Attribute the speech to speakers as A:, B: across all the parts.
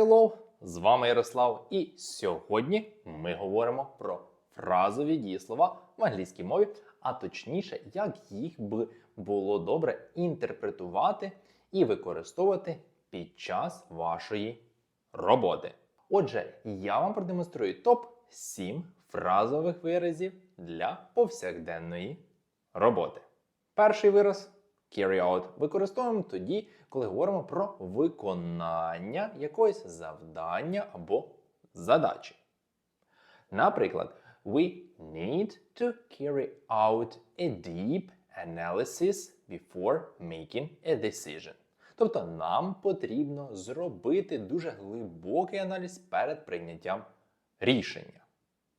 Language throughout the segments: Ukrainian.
A: hello! З вами Ярослав, і сьогодні ми говоримо про фразові дієслова в англійській мові, а точніше, як їх би було добре інтерпретувати і використовувати під час вашої роботи. Отже, я вам продемонструю топ 7 фразових виразів для повсякденної роботи. Перший вираз carry out використовуємо тоді, коли говоримо про виконання якогось завдання або задачі. Наприклад, we need to carry out a deep analysis before making a decision. Тобто нам потрібно зробити дуже глибокий аналіз перед прийняттям рішення.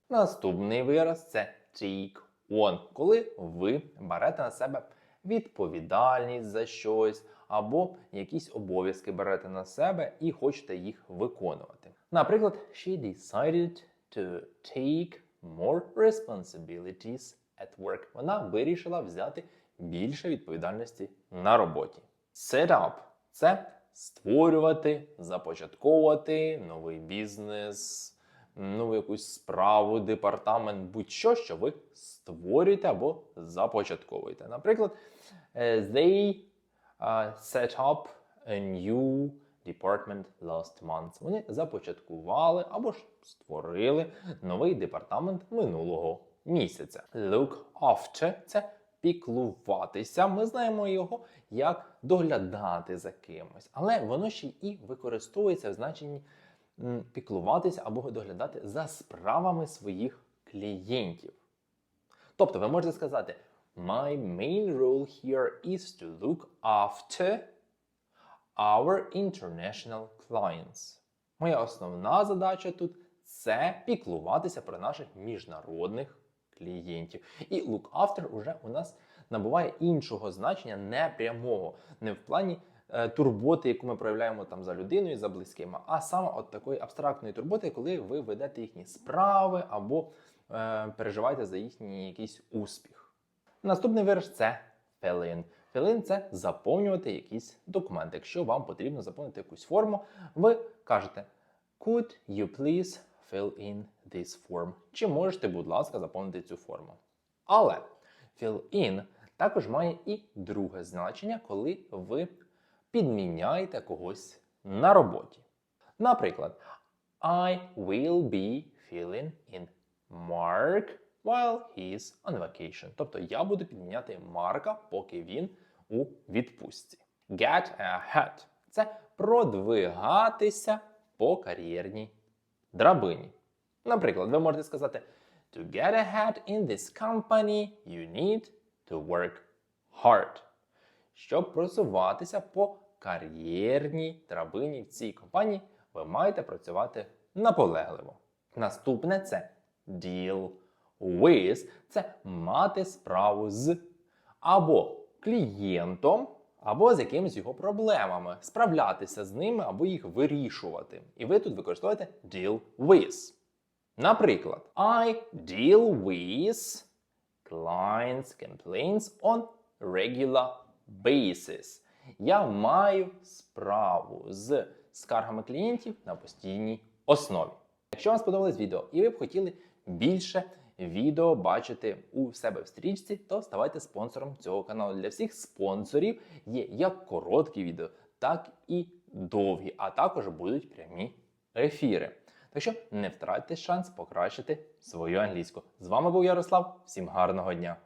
A: Наступний вираз це take on, коли ви берете на себе відповідальність за щось або якісь обов'язки берете на себе і хочете їх виконувати. Наприклад, she decided to take more responsibilities at work. Вона вирішила взяти більше відповідальності на роботі. Set up – це створювати, започатковувати новий бізнес, нову якусь справу, департамент, будь-що, що ви створюєте або започатковуєте. Наприклад, е, they uh, set up a new department last month. Вони започаткували або ж створили новий департамент минулого місяця. Look after – це піклуватися. Ми знаємо його як доглядати за кимось, але воно ще і використовується в значенні піклуватися або доглядати за справами своїх клієнтів. Тобто ви можете сказати: My main role here is to look after our international clients. Моя основна задача тут це піклуватися про наших міжнародних клієнтів. І look after уже у нас набуває іншого значення, не прямого, не в плані турботи, яку ми проявляємо там за людиною, за близькими, а саме от такої абстрактної турботи, коли ви ведете їхні справи або е, переживаєте за їхній якийсь успіх. Наступний вираз це. Fill in – це заповнювати якийсь документ. Якщо вам потрібно заповнити якусь форму, ви кажете Could you please fill in this form? Чи можете, будь ласка, заповнити цю форму? Але fill in також має і друге значення, коли ви підміняєте когось на роботі. Наприклад, I will be filling in Mark while he's on vacation. Тобто я буду підміняти Марка, поки він у відпустці. Get ahead – це продвигатися по кар'єрній драбині. Наприклад, ви можете сказати To get ahead in this company, you need to work hard. Щоб просуватися по кар'єрній драбині в цій компанії, ви маєте працювати наполегливо. Наступне це deal with – це мати справу з або клієнтом, або з якимись його проблемами, справлятися з ними або їх вирішувати. І ви тут використовуєте deal with. Наприклад, I deal with clients' complaints on regular basis. Я маю справу з скаргами клієнтів на постійній основі. Якщо вам сподобалось відео і ви б хотіли більше відео бачити у себе в стрічці, то ставайте спонсором цього каналу. Для всіх спонсорів є як короткі відео, так і довгі, а також будуть прямі ефіри. Так що не втратьте шанс покращити свою англійську. З вами був Ярослав. Всім гарного дня!